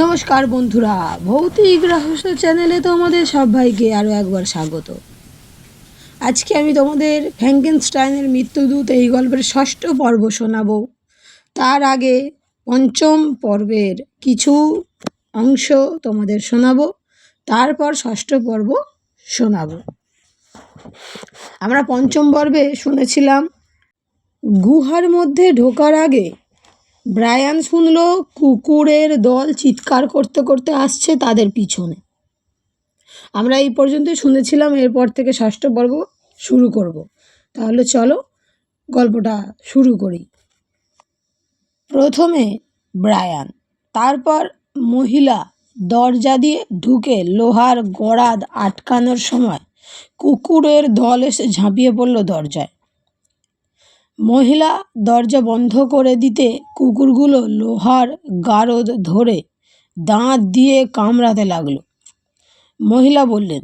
নমস্কার বন্ধুরা, ভৌতিক রহস্য চ্যানেলে তোমাদের সবাইকে আরও একবার স্বাগত। আজকে আমি তোমাদের ফ্র্যাঙ্কেনস্টাইনের মৃত্যুদূত এই গল্পের ষষ্ঠ পর্ব শোনাবো। তার আগে পঞ্চম পর্বের কিছু অংশ তোমাদের শোনাবো, তারপর ষষ্ঠ পর্ব শোনাবো। আমরা পঞ্চম পর্বে শুনেছিলাম, গুহার মধ্যে ঢোকার আগে ব্রায়ান শুনল, কুকুরের দল চিৎকার করতে করতে আসছে তাদের পিছনে। আমরা এই পর্যন্ত শুনেছিলাম, এরপর থেকে ষষ্ঠ পর্ব শুরু করব। তাহলে চলো, গল্পটা শুরু করি। প্রথমে ব্রায়ান, তারপর মহিলা দরজা দিয়ে ঢুকে লোহার গড়াদ আটকানোর সময় কুকুরের দল এসে ঝাঁপিয়ে পড়ল দরজায়। মহিলা দরজা বন্ধ করে দিতে কুকুরগুলো লোহার গারদ ধরে দাঁত দিয়ে কামড়াতে লাগল। মহিলা বললেন,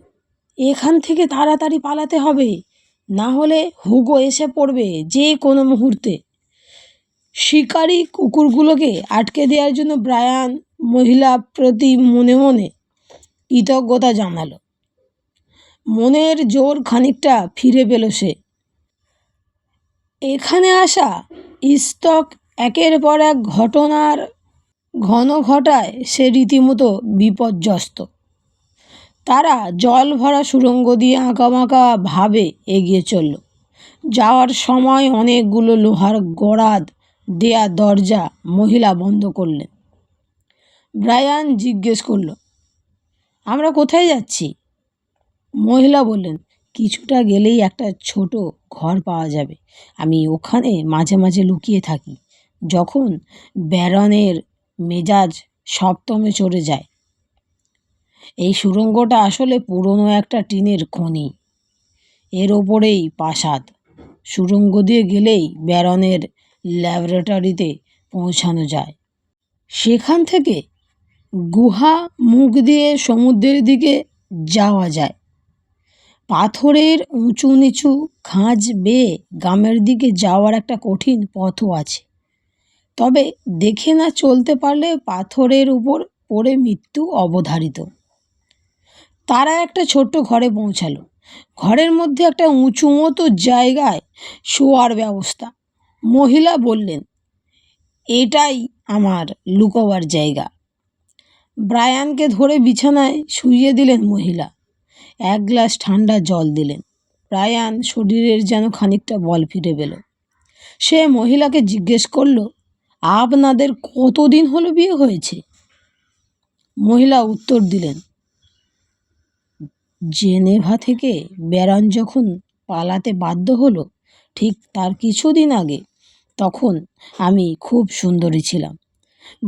এখান থেকে তাড়াতাড়ি পালাতে হবে, না হলে হুগো এসে পড়বে যে কোনো মুহূর্তে। শিকারী কুকুরগুলোকে আটকে দেওয়ার জন্য ব্রায়ান মহিলা প্রতি মনে মনে কৃতজ্ঞতা জানালো। মনের জোর খানিকটা ফিরে পেল সে। এখানে আসা ইস্তক একের পর এক ঘটনার ঘন ঘটায় সে রীতিমতো বিপর্যস্ত। তারা জল ভরা সুড়ঙ্গ দিয়ে আঁকাবাঁকা ভাবে এগিয়ে চলল। যাওয়ার সময় অনেকগুলো লোহার গড়াদ, দেয়া দরজা মহিলা বন্ধ করলেন। ব্রায়ান জিজ্ঞেস করল, আমরা কোথায় যাচ্ছি? মহিলা বললেন কিছুটা গেলেই একটা ছোট ঘর পাওয়া যাবে। আমি ওখানে মাঝে মাঝে লুকিয়ে থাকি। যখন ব্যারনের মেজাজ সপ্তমে চড়ে যায়। এই সুড়ঙ্গটা আসলে পুরনো একটা টিনের খনি। এর ওপরেই প্রাসাদ। সুড়ঙ্গ দিয়ে গেলেই ব্যারনের ল্যাবরেটরিতে পৌঁছানো যায়। সেখান থেকে গুহা মুখ দিয়ে সমুদ্রের দিকে যাওয়া যায়। পাথরের উঁচু নিচু খাঁজ বেয়ে গ্রামের দিকে যাওয়ার একটা কঠিন পথও আছে। তবে দেখে না চলতে পারলে পাথরের উপর পড়ে মৃত্যু অবধারিত। তারা একটা ছোট্ট ঘরে পৌঁছালো। ঘরের মধ্যে একটা উঁচু মতো জায়গায় শোয়ার ব্যবস্থা। মহিলা বললেন, এটাই আমার লুকোবার জায়গা। ব্রায়ানকে ধরে বিছানায় শুইয়ে দিলেন মহিলা। এক গ্লাস ঠান্ডা জল দিলেন। ব্রায়ান শরীরের যেন খানিকটা বল ফিরে পেল। সে মহিলাকে জিজ্ঞেস করল, আপনাদের কতদিন হলো বিয়ে হয়েছে? মহিলা উত্তর দিলেন, জেনেভা থেকে ব্যারন যখন পালাতে বাধ্য হলো, ঠিক তার কিছুদিন আগে, তখন আমি খুব সুন্দরী ছিলাম।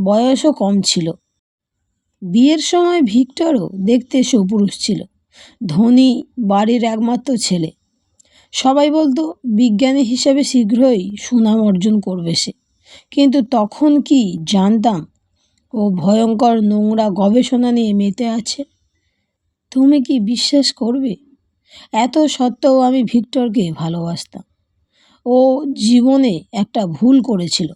বয়সও কম ছিল। বিয়ের সময় ভিক্টরও দেখতে সুপুরুষ ছিল। ধনী বাড়ির একমাত্র ছেলে। সবাই বলতো, বিজ্ঞানী হিসেবে শীঘ্রই সুনাম অর্জন করবে সে। কিন্তু তখন কি জানতাম, ও ভয়ঙ্কর নোংরা গবেষণা নিয়ে মেতে আছে? তুমি কি বিশ্বাস করবে? এত সত্ত্বেও আমি ভিক্টরকে ভালোবাসতাম। ও জীবনে একটা ভুল করেছিল।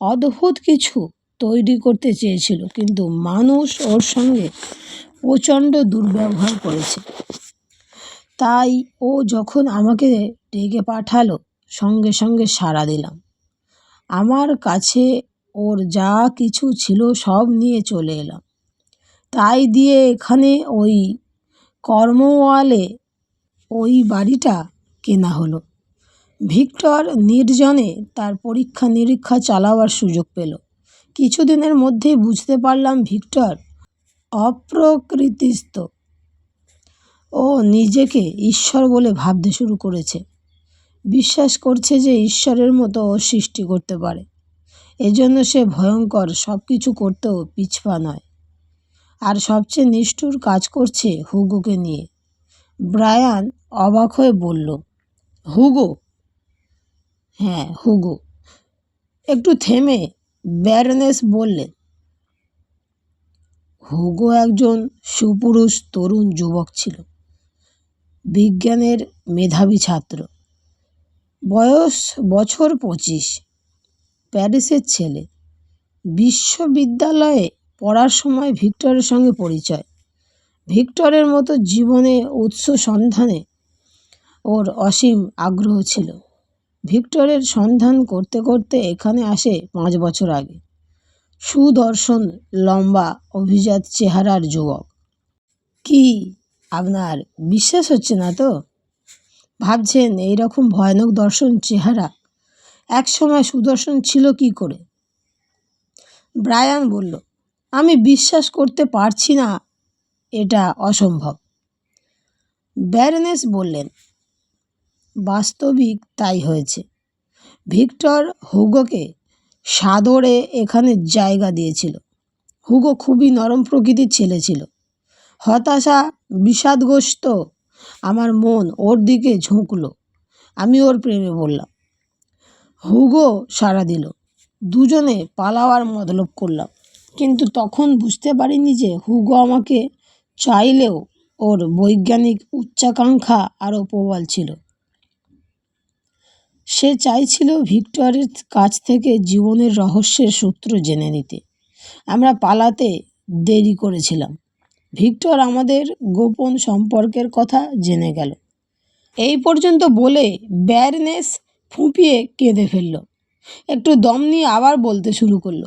অদ্ভুত কিছু তৈরি করতে চেয়েছিল, কিন্তু মানুষ ওর সঙ্গে প্রচণ্ড দুর্ব্যবহার করেছে। তাই ও যখন আমাকে ডেকে পাঠালো, সঙ্গে সঙ্গে সাড়া দিলাম। আমার কাছে ওর যা কিছু ছিল সব নিয়ে চলে এলাম। তাই দিয়ে এখানে ওই কর্মওয়ালে ওই বাড়িটা কেনা হলো। ভিক্টর নির্জনে তার পরীক্ষা নিরীক্ষা চালাবার সুযোগ পেল। কিছুদিনের মধ্যেই বুঝতে পারলাম ভিক্টর অপ্রকৃতিস্থ। ও নিজেকে ঈশ্বর বলে ভাবতে শুরু করেছে। বিশ্বাস করছে যে ঈশ্বরের মতো ও সৃষ্টি করতে পারে। এজন্য সে ভয়ঙ্কর সব কিছু করতেও পিছপা নয়। আর সবচেয়ে নিষ্ঠুর কাজ করছে হুগোকে নিয়ে। ব্রায়ান অবাক হয়ে বলল, হুগো? হ্যাঁ হুগো। একটু থেমে ব্যারনেস বললেন হুগো একজন সুপুরুষ তরুণ যুবক ছিল। বিজ্ঞানের মেধাবী ছাত্র। বয়স বছর পঁচিশ। প্যারিসের ছেলে। বিশ্ববিদ্যালয়ে পড়ার সময় ভিক্টরের সঙ্গে পরিচয়। ভিক্টরের মতো জীবনে উৎস সন্ধানে ওর অসীম আগ্রহ ছিল। ভিক্টরের সন্ধান করতে করতে এখানে আসে পাঁচ বছর আগে। সুদর্শন লম্বা অভিজাত চেহারার যুবক। কি আপনার বিশ্বাস হচ্ছে না তো? ভাবছেন এই রকম ভয়ানক দর্শন চেহারা? এক সময় সুদর্শন ছিল কি করে? ব্রায়ান বলল, আমি বিশ্বাস করতে পারছি না, এটা অসম্ভব। ব্যারনেস বললেন, বাস্তবিক তাই হয়েছে। ভিক্টর হুগোকে সাদরে এখানে জায়গা দিয়েছিল। হুগো খুবই নরম প্রকৃতির ছেলে ছিল। হতাশা বিষাদগ্রস্ত আমার মন ওর দিকে ঝুঁকলো। আমি ওর প্রেমে বললাম হুগো সাড়া দিল। দুজনে পালাওয়ার মতলব করলাম। কিন্তু তখন বুঝতে পারিনি যে হুগো আমাকে চাইলেও ওর বৈজ্ঞানিক উচ্চাকাঙ্ক্ষা আরও প্রবল ছিল। সে চাইছিল ভিক্টরের কাছ থেকে জীবনের রহস্যের সূত্র জেনে নিতে। আমরা পালাতে দেরি করেছিলাম। ভিক্টর আমাদের গোপন সম্পর্কের কথা জেনে গেল। এই পর্যন্ত বলে ব্যারনেস ফুঁপিয়ে কেঁদে ফেলল। একটু দম নিয়ে আবার বলতে শুরু করল।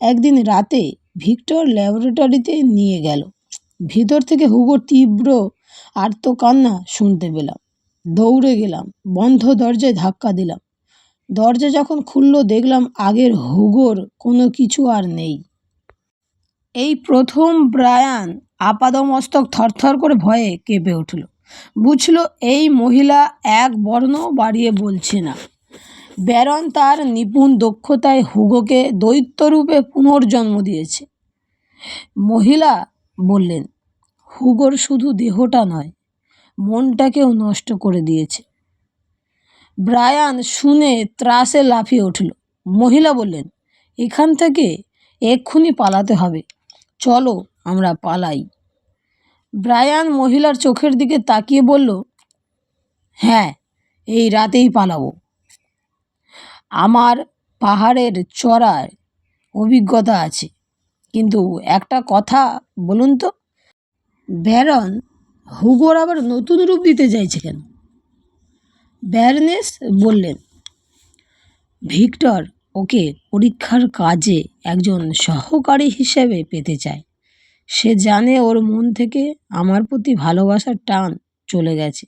একদিন রাতে ভিক্টর ল্যাবরেটরিতে নিয়ে গেল। ভিতর থেকে হুগোর তীব্র আর্তকান্না শুনতে পেলাম। দৌড়ে গেলাম, বন্ধ দরজায় ধাক্কা দিলাম। দরজা যখন খুললো, দেখলাম আগের হুগোর কোনো কিছু আর নেই। এই প্রথম ব্রায়ান আপাদমস্তক থরথর করে ভয়ে কেঁপে উঠল। বুঝল, এই মহিলা এক বর্ণ বাড়িয়ে বলছে না। ব্যারন তার নিপুণ দক্ষতায় হুগোকে দৈত্যরূপে পুনর্জন্ম দিয়েছে। মহিলা বললেন, হুগোর শুধু দেহটা নয় মনটাকেও নষ্ট করে দিয়েছে। ব্রায়ান শুনে ত্রাসে লাফিয়ে উঠল। মহিলা বললেন, এখান থেকে এক্ষুনি পালাতে হবে। চলো, আমরা পালাই। ব্রায়ান মহিলার চোখের দিকে তাকিয়ে বলল হ্যাঁ এই রাতেই পালাবো। আমার পাহাড়ের চড়ায় অভিজ্ঞতা আছে। কিন্তু একটা কথা বলুন তো? ব্যারন হুগোর আবার নতুন রূপ দিতে চাইছে কেন? ব্যারনেস বললেন, ভিক্টর ওকে পরীক্ষার কাজে একজন সহকারী হিসেবে পেতে চায়। সে জানে ওর মন থেকে আমার প্রতি ভালোবাসার টান চলে গেছে।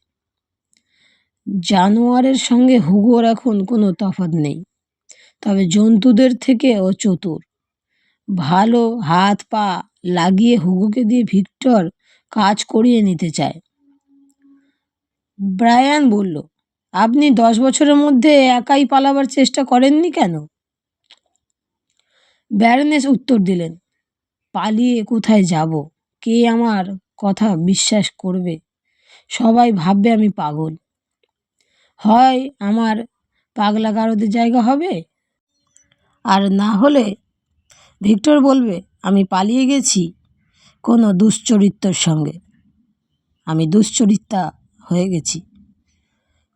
জানোয়ারের সঙ্গে হুগোর এখন কোনো তফাৎ নেই। তবে জন্তুদের থেকে ও চতুর। ভালো হাত পা লাগিয়ে হুগোকে দিয়ে ভিক্টর কাজ করিয়ে নিতে চায়। ব্রায়ান বলল, আপনি দশ বছরের মধ্যে একাই পালাবার চেষ্টা করেননি কেন? ব্যারনেস উত্তর দিলেন, পালিয়ে কোথায় যাব? কে আমার কথা বিশ্বাস করবে? সবাই ভাববে আমি পাগল। হয় আমার পাগলা গারদের জায়গা হবে? আর না হলে ভিক্টর বলবে, আমি পালিয়ে গেছি। কোনো দুশ্চরিত্রর সঙ্গে। আমি দুশ্চরিত্রা হয়ে গেছি।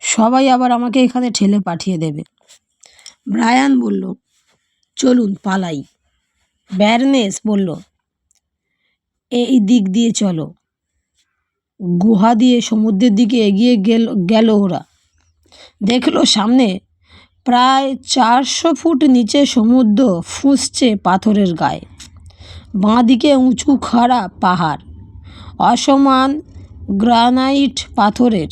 সবাই আবার আমাকে এখানে ঠেলে পাঠিয়ে দেবে। ব্রায়ান বলল, চলুন, পালাই। ব্যারনেস বলল, এই দিক দিয়ে চলো। গুহা দিয়ে সমুদ্রের দিকে এগিয়ে গেল গেল ওরা। দেখল সামনে প্রায় চারশো ফুট নিচে সমুদ্র ফুঁসছে পাথরের গায়ে। বাঁদিকে উঁচু খাড়া পাহাড়, অসমান গ্রানাইট পাথরের।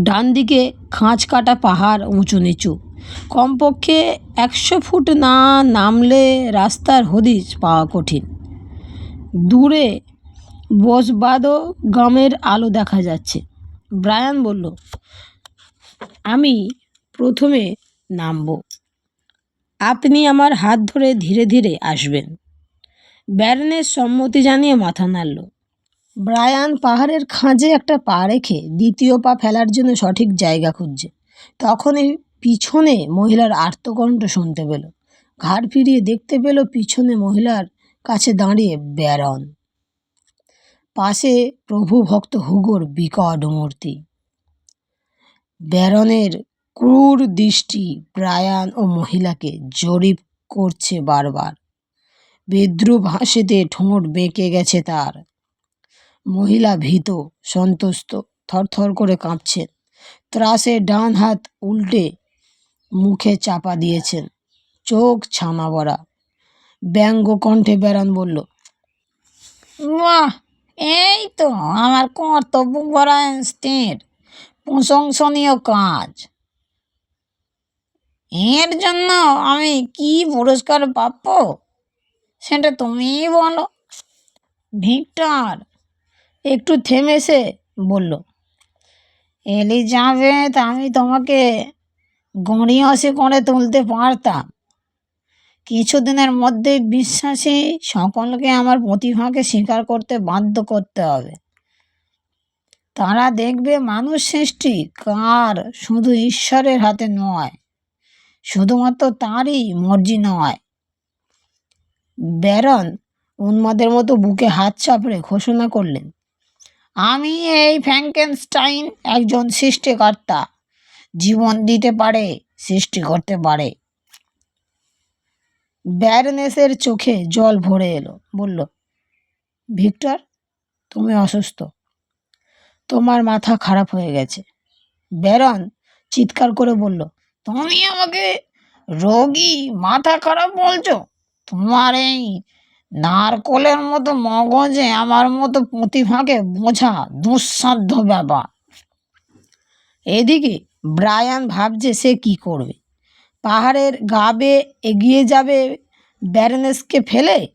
ডান দিকে খাঁজ কাটা পাহাড় উঁচু নিচু। কমপক্ষে একশো ফুট না নামলে রাস্তার হদিশ পাওয়া কঠিন। দূরে বসবাদো গ্রামের আলো দেখা যাচ্ছে। ব্রায়ান বলল, আমি প্রথমে নামব। আপনি আমার হাত ধরে ধীরে ধীরে আসবেন। ব্যারনের সম্মতি জানিয়ে মাথা নাড়ল। ব্রায়ান পাহাড়ের খাঁজে একটা পা রেখে দ্বিতীয় পা ফেলার জন্য সঠিক জায়গা খুঁজছে। তখনই পিছনে মহিলার আর্তকণ্ঠ শুনতে পেল। ঘাড় ফিরিয়ে দেখতে পেল পিছনে মহিলার কাছে দাঁড়িয়ে ব্যারন। পাশে প্রভু ভক্ত হুগোর বিকট মূর্তি। ব্যারনের ক্রূর দৃষ্টি ব্রায়ান ও মহিলাকে জরিপ করছে বারবার। বিদ্রুপ হাসিতে ঠোঁট বেঁকে গেছে তার। মহিলা ভীত, সন্তুষ্ট, থরথর করে কাঁপছেন ত্রাসে ডান হাত উল্টে মুখে চাপা দিয়েছেন। চোখ ছানা ভরা। ব্যঙ্গ কণ্ঠে বেড়ান বলল এই তো আমার কর্তব্য পরায়ণ স্ত্রীর প্রশংসনীয় কাজ। এর জন্য আমি কি পুরস্কার প্রাপ্য সেটা তুমিই বলো। ভিক্টর একটু থেমেছে বলল, এলিজাবেথ, আমি তোমাকে গড়িয়সে করে তুলতে পারতাম। কিছুদিনের মধ্যে বিশ্বাসী সকলকে আমার প্রতিভাকে স্বীকার করতে বাধ্য করতে হবে। তারা দেখবে মানুষ সৃষ্টি কার শুধু ঈশ্বরের হাতে নয়, শুধুমাত্র তারই মর্জি নয়। ব্যারন উন্মাদের মতো বুকে হাত চাপড়ে ঘোষণা করলেন, আমি এই ফ্র্যাঙ্কেনস্টাইন একজন সৃষ্টিকর্তা। জীবন দিতে পারে, সৃষ্টি করতে পারে। ব্যারনেসের চোখে জল ভরে এলো, বলল, ভিক্টর, তুমি অসুস্থ। তোমার মাথা খারাপ হয়ে গেছে। ব্যারন চিৎকার করে বলল, তুমি আমাকে রোগী মাথা খারাপ বলছো? তোমার এই নারকলের মতো মগজে আমার মতো প্রতিভাকে বোঝা দুঃসাধ্য ব্যাপার। এদিকে ব্রায়ান ভাবছে সে কি করবে। পাহাড়ের গাবে এগিয়ে যাবে ব্যারনেসকে ফেলে?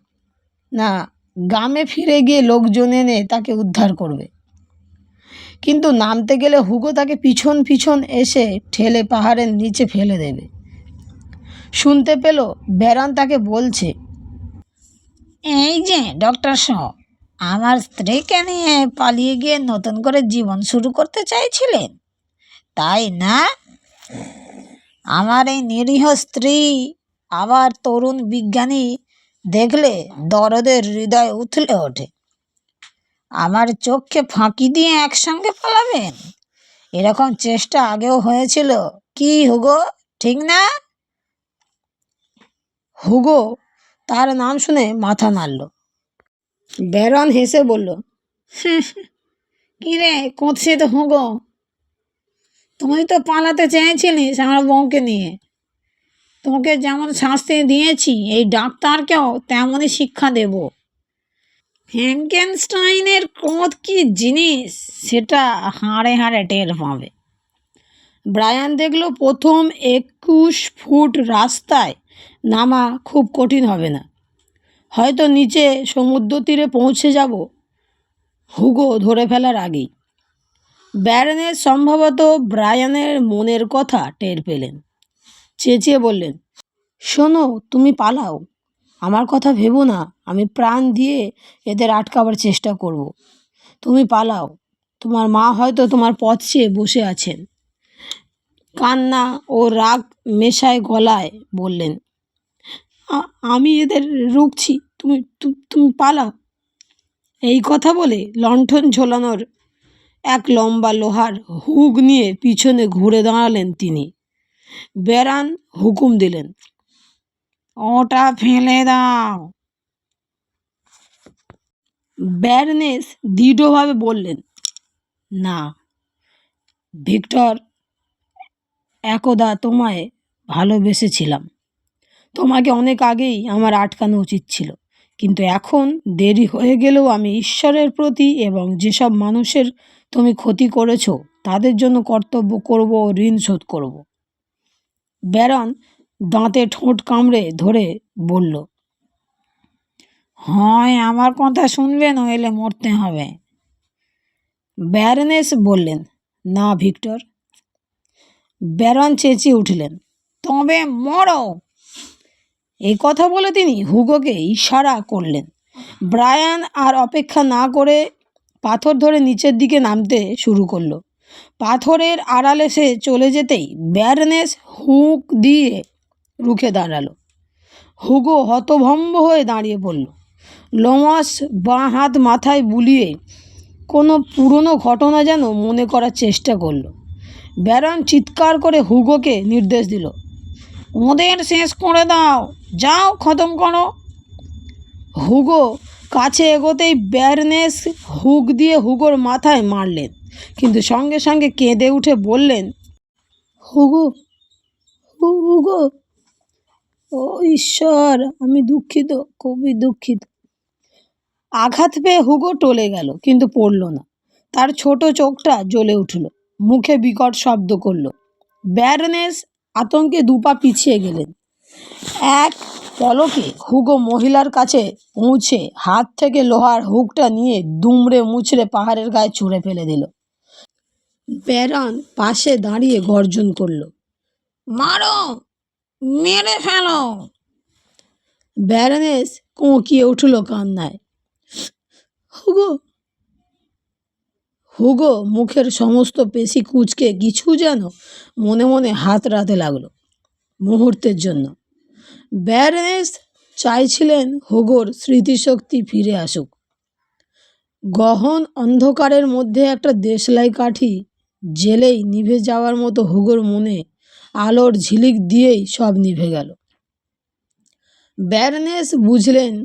না, গ্রামে ফিরে গিয়ে লোকজন এনে তাকে উদ্ধার করবে। কিন্তু নামতে গেলে হুগো তাকে পিছন পিছন এসে ঠেলে পাহাড়ের নিচে ফেলে দেবে। শুনতে পেল ব্যারন তাকে বলছে, এই যে, ডক্টর শ, আমার স্ত্রীকে নিয়ে পালিয়ে গিয়ে নতুন করে জীবন শুরু করতে চাইছিলেন? তাই না? আমার এই নিরীহ স্ত্রী আবার তরুণ বিজ্ঞানী দেখলে দরদের হৃদয় উথলে ওঠে। আমার চোখকে ফাঁকি দিয়ে একসঙ্গে পালাবেন? এরকম চেষ্টা আগেও হয়েছিল। কি, হুগো? ঠিক না? হুগো, তার নাম শুনে মাথা নাড়ল। ব্যারন হেসে বলল কি রে কোথাছে তো হুগো? তুই তো পালাতে চেয়েছিলিস আমার বউকে নিয়ে। তোকে যেমন শাস্তি দিয়েছি, এই ডাক্তারকেও তেমনই শিক্ষা দেব। ফ্র্যাঙ্কেনস্টাইনের ক্রোধ কি জিনিস, সেটা হাড়ে হাড়ে টের পাবে। ব্রায়ান দেখল প্রথম একুশ ফুট রাস্তায় নামা খুব কঠিন হবে না। হয়তো নিচে সমুদ্র তীরে পৌঁছে যাব, হুগো ধরে ফেলার আগেই। ব্যারনের সম্ভবত ব্রায়ানের মনের কথা টের পেলেন। চেঁচিয়ে বললেন, শোনো, তুমি পালাও। আমার কথা ভেবো না। আমি প্রাণ দিয়ে এদের আটকাবার চেষ্টা করব। তুমি পালাও। তোমার মা হয়তো তোমার পথ চেয়ে বসে আছেন। কান্না ও রাগ মেশায় গলায় বললেন "আ- আমি এদের রুখছি। তুমি তুমি পালাও। এই কথা বলে লণ্ঠন ঝোলানোর এক লম্বা লোহার হুক নিয়ে পিছনে ঘুরে দাঁড়ালেন তিনি। বেরান হুকুম দিলেন, ওটা ফেলে দাও। ব্যারনেস দৃঢ়ভাবে বললেন, না, ভিক্টর, একদা তোমায় ভালোবেসেছিলাম। তোমাকে অনেক আগেই আমার আটকানো উচিত ছিল। কিন্তু এখন দেরি হয়ে গেলেও আমি ঈশ্বরের প্রতি এবং যেসব মানুষের তুমি ক্ষতি করেছ, তাদের জন্য কর্তব্য করব ও ঋণ শোধ করব। ব্যারন দাঁতে ঠোঁট কামড়ে ধরে বলল, হয়, আমার কথা শুনবে নইলে মরতে হবে। ব্যারনেস বললেন, না, ভিক্টর। ব্যারন চেঁচিয়ে উঠলেন, তবে মরো। এই কথা বলে তিনি হুগোকে ইশারা করলেন। ব্রায়ান আর অপেক্ষা না করে পাথর ধরে নিচের দিকে নামতে শুরু করল। পাথরের আড়ালে সে চলে যেতেই ব্যারনেস হুক দিয়ে রুখে দাঁড়াল। হুগো হতভম্ব হয়ে দাঁড়িয়ে পড়ল। লোমাস বাঁ হাত মাথায় বুলিয়ে কোনো পুরনো ঘটনা যেন মনে করার চেষ্টা করল। ব্যারন চিৎকার করে হুগোকে নির্দেশ দিল ওদের শেষ করে দাও। যাও, খতম করো। হুগো কাছে এগোতেই ব্যারনেস হুক দিয়ে হুগোর মাথায় মারলেন। কিন্তু সঙ্গে সঙ্গে কেঁদে উঠে বললেন, হুগো হুগো, ও ঈশ্বর, আমি দুঃখিত, খুবই দুঃখিত। আঘাত পেয়ে হুগো টলে গেল, কিন্তু পড়ল না। তার ছোট চোখটা জ্বলে উঠল, মুখে বিকট শব্দ করল। ব্যারনেস আতঙ্কে দুপা পিছিয়ে গেলেন। এক পলকে হুগো মহিলার কাছে পৌঁছে হাত থেকে লোহার হুকটা নিয়ে দুমড়ে মুচড়ে পাহাড়ের গায়ে ছুঁড়ে ফেলে দিল। ব্যারন পাশে দাঁড়িয়ে গর্জন করল, মারো! মেরে ফেলো! ব্যারনেস কোঁকিয়ে উঠল কান্নায়। হুগো! হুগো, মুখের সমস্ত পেশি কুচকে কিছু যেন মনে মনে হাত রাতে লাগল মুহূর্তের জন্য। ব্যারনেস চাইছিলেন হুগোর স্মৃতিশক্তি ফিরে আসুক। গহন অন্ধকারের মধ্যে একটা দেশলাই কাঠি জেলেই নিভে যাওয়ার মতো হুগোর মনে আলোর ঝিলিক দিয়েই সব নিভে গেল। ব্যারনেস বুঝলেন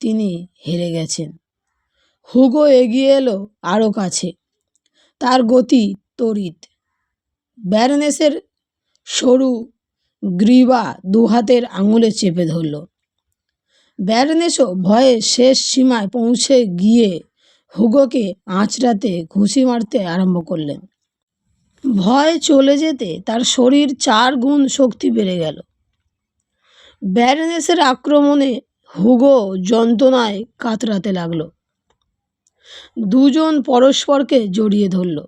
তিনি হেরে গেছেন। হুগো এগিয়ে এলো আরও কাছে। তার গতি তড়িৎ ব্যারনেসের সরু গ্রীবা দু হাতের আঙুলে চেপে ধরল। ব্যারনেসও ভয়ে শেষ সীমায় পৌঁছে গিয়ে হুগোকে আঁচড়াতে ঘুষি মারতে আরম্ভ করলেন। ভয় চলে যেতে তার শরীর চার গুণ শক্তি বেড়ে গেল। ব্যারনেসের আক্রমণে হুগো যন্ত্রণায় কাতরাতে লাগল। দুজন পরস্পরকে জড়িয়ে ধরল।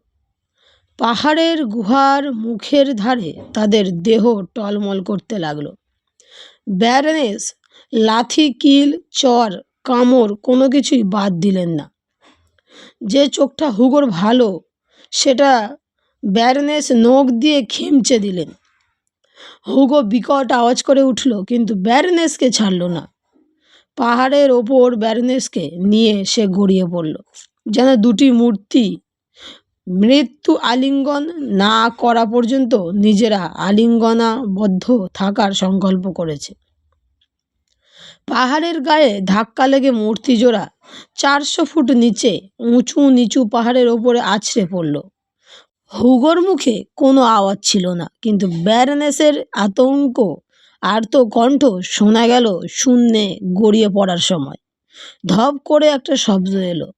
পাহাড়ের গুহার মুখের ধারে তাদের দেহ টলমল করতে লাগল। ব্যারনেস, লাথি, কিল, চর কামড় কোনো কিছুই বাদ দিলেন না। যে চোখটা হুগোর ভালো, সেটা ব্যারনেস নখ দিয়ে খিমচে দিলেন। হুগো বিকট আওয়াজ করে উঠল, কিন্তু ব্যারনেসকে ছাড়ল না। পাহাড়ের ওপর ব্যারনেসকে নিয়ে সে গড়িয়ে পড়ল। যেন দুটি মূর্তি মৃত্যু আলিঙ্গন না করা পর্যন্ত নিজেরা আলিঙ্গনাবদ্ধ থাকার সংকল্প করেছে। পাহাড়ের গায়ে ধাক্কা লেগে মূর্তি জোড়া চারশো ফুট নিচে উঁচু নিচু পাহাড়ের ওপরে আছড়ে পড়ল। হুগোর মুখে কোনো আওয়াজ ছিল না, কিন্তু ব্যারনেসের আতঙ্ক আর্ত কণ্ঠ শোনা গেল শূন্যে গড়িয়ে পড়ার সময়। ধপ করে একটা শব্দ এলো,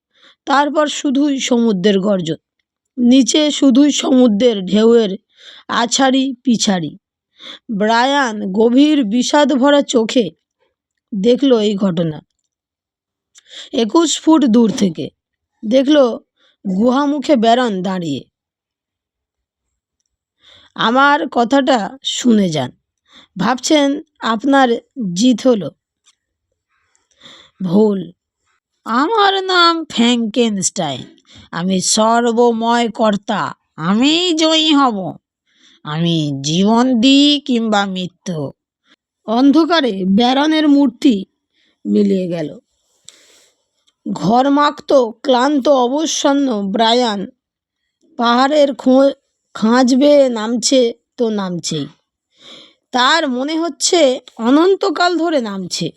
তারপর শুধুই সমুদ্রের গর্জন। নিচে শুধুই সমুদ্রের ঢেউয়ের আছাড়ি পিছাড়ি। ব্রায়ান গভীর বিষাদ ভরা চোখে দেখল এই ঘটনা। একুশ ফুট দূর থেকে দেখল গুহামুখে ব্যারন দাঁড়িয়ে। আমার কথাটা শুনে যান, ভাবছেন আপনার জিত হলো। ভুল। আমার নাম ফ্র্যাঙ্কেনস্টাইন। আমি সর্বময় কর্তা, আমিই জয়ী হব। আমি জীবন দিই কিংবা মৃত্যু। অন্ধকারে ব্যারনের মূর্তি মিলিয়ে গেল। ঘরমাক্ত, ক্লান্ত, অবসন্ন ব্রায়ান পাহাড়ের খাঁজ বেয়ে নামছে তো নামছেই। তার মনে হচ্ছে অনন্তকাল ধরে নামছে।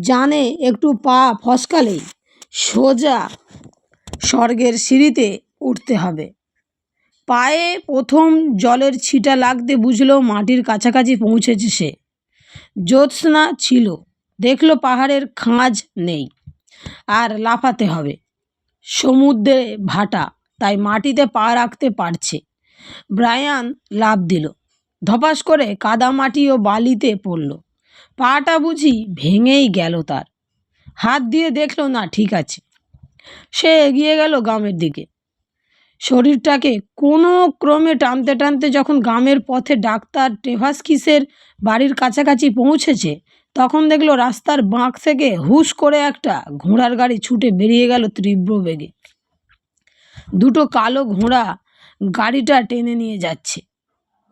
জানে একটু পা ফসকালেই, সোজা স্বর্গের সিঁড়িতে উঠতে হবে। পায়ে প্রথম জলের ছিটা লাগতে বুঝলো মাটির কাছাকাছি পৌঁছেছে সে। জ্যোৎস্না ছিল, দেখল পাহাড়ের খাঁজ নেই, আর লাফাতে হবে। সমুদ্রে ভাটা, তাই মাটিতে পা রাখতে পারছে। ব্রায়ান লাফ দিল, ধপাস করে কাদা মাটি ও বালিতে পড়ল। পাটা বুঝি ভেঙেই গেল তার। হাত দিয়ে দেখল, না, ঠিক আছে। সে এগিয়ে গেল গ্রামের দিকে। শরীরটাকে কোনো ক্রমে টানতে টানতে যখন গ্রামের পথে ডাক্তার টেভাসকিসের বাড়ির কাছাকাছি পৌঁছেছে, তখন দেখল রাস্তার বাঁক থেকে হুশ করে একটা ঘোড়ার গাড়ি ছুটে বেরিয়ে গেল তীব্র বেগে। দুটো কালো ঘোড়া গাড়িটা টেনে নিয়ে যাচ্ছে।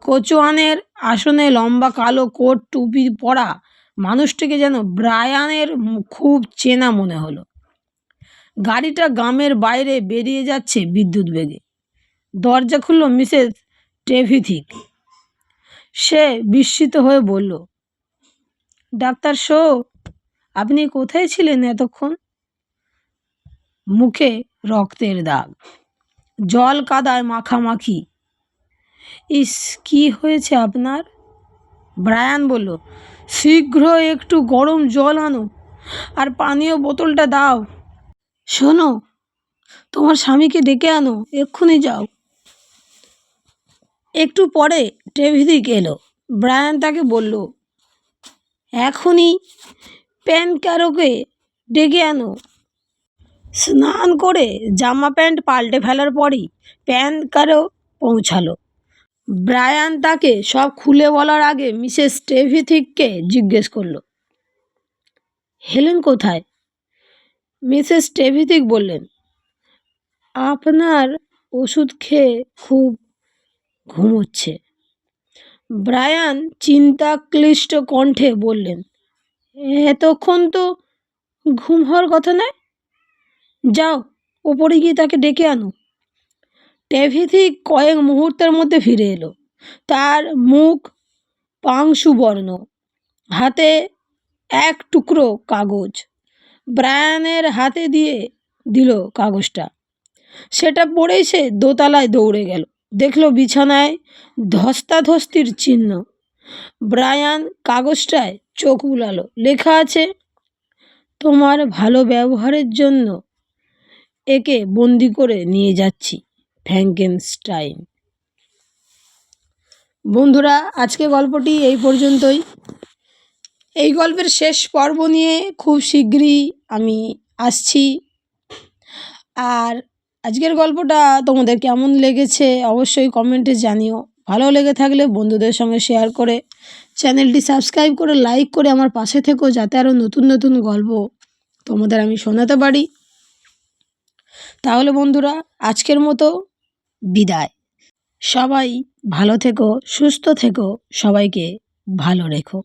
কোচোয়ানের আসনে লম্বা কালো কোট টুপি পরা মানুষটিকে যেন ব্রায়ানের খুব চেনা মনে হলো। গাড়িটা গ্রামের বাইরে বেরিয়ে যাচ্ছে বিদ্যুৎ বেগে। দরজা খুলল মিসেস টেভিথিক সে বিস্মিত হয়ে বলল, ডাক্তার শো, আপনি কোথায় ছিলেন এতক্ষণ? মুখে রক্তের দাগ। জল কাদায় মাখামাখি। ইস, কি হয়েছে আপনার? ব্রায়ান বলল শীঘ্র একটু গরম জল আনো আর পানীয় বোতলটা দাও। শোনো, তোমার স্বামীকে ডেকে আনো, এক্ষুনি যাও। একটু পরে টেভিদিক এলো। ব্রায়ান তাকে বলল, এখনই প্যানকারোকে ডেকে আনো। স্নান করে জামা প্যান্ট পাল্টে ফেলার পরই প্যানকারো পৌঁছালো। ব্রায়ান তাকে সব খুলে বলার আগে মিসেস টেভিথিককে জিজ্ঞেস করল, হেলেন কোথায়? মিসেস টেভিথিক বললেন, আপনার ওষুধ খেয়ে খুব ঘুমোচ্ছে। ব্রায়ান চিন্তাক্লিষ্ট কণ্ঠে বললেন, এতক্ষণ তো ঘুম হওয়ার কথা নয়? যাও, ওপরে গিয়ে তাকে ডেকে আনো। টেভিথিক কয়েক মুহূর্তের মধ্যে ফিরে এলো। তার মুখ পাংশুবর্ণ, হাতে এক টুকরো কাগজ। ব্রায়ানের হাতে দিয়ে দিল কাগজটা। সেটা পড়েই সে দোতলায় দৌড়ে গেল। দেখল বিছানায় ধস্তাধস্তির চিহ্ন। ব্রায়ান কাগজটায় চোখ বুলালো। লেখা আছে, তোমার ভালো ব্যবহারের জন্য একে বন্দি করে নিয়ে যাচ্ছি, ফ্র্যাঙ্কেনস্টাইন। বন্ধুরা আজকে গল্পটি এই পর্যন্তই। এই গল্পের শেষ পর্ব নিয়ে খুব শীঘ্রই আমি আসছি। আর আজকের গল্পটা তোমাদের কেমন লেগেছে অবশ্যই কমেন্টে জানিও। ভালো লেগে থাকলে বন্ধুদের সঙ্গে শেয়ার করে চ্যানেলটি সাবস্ক্রাইব করে লাইক করে আমার পাশে থেকো যাতে আরও নতুন নতুন গল্প তোমাদের আমি শোনাতে পারি। তাহলে বন্ধুরা আজকের মতো বিদায়। সবাই ভালো থেকো, সুস্থ থেকো, সবাইকে ভালো রেখো।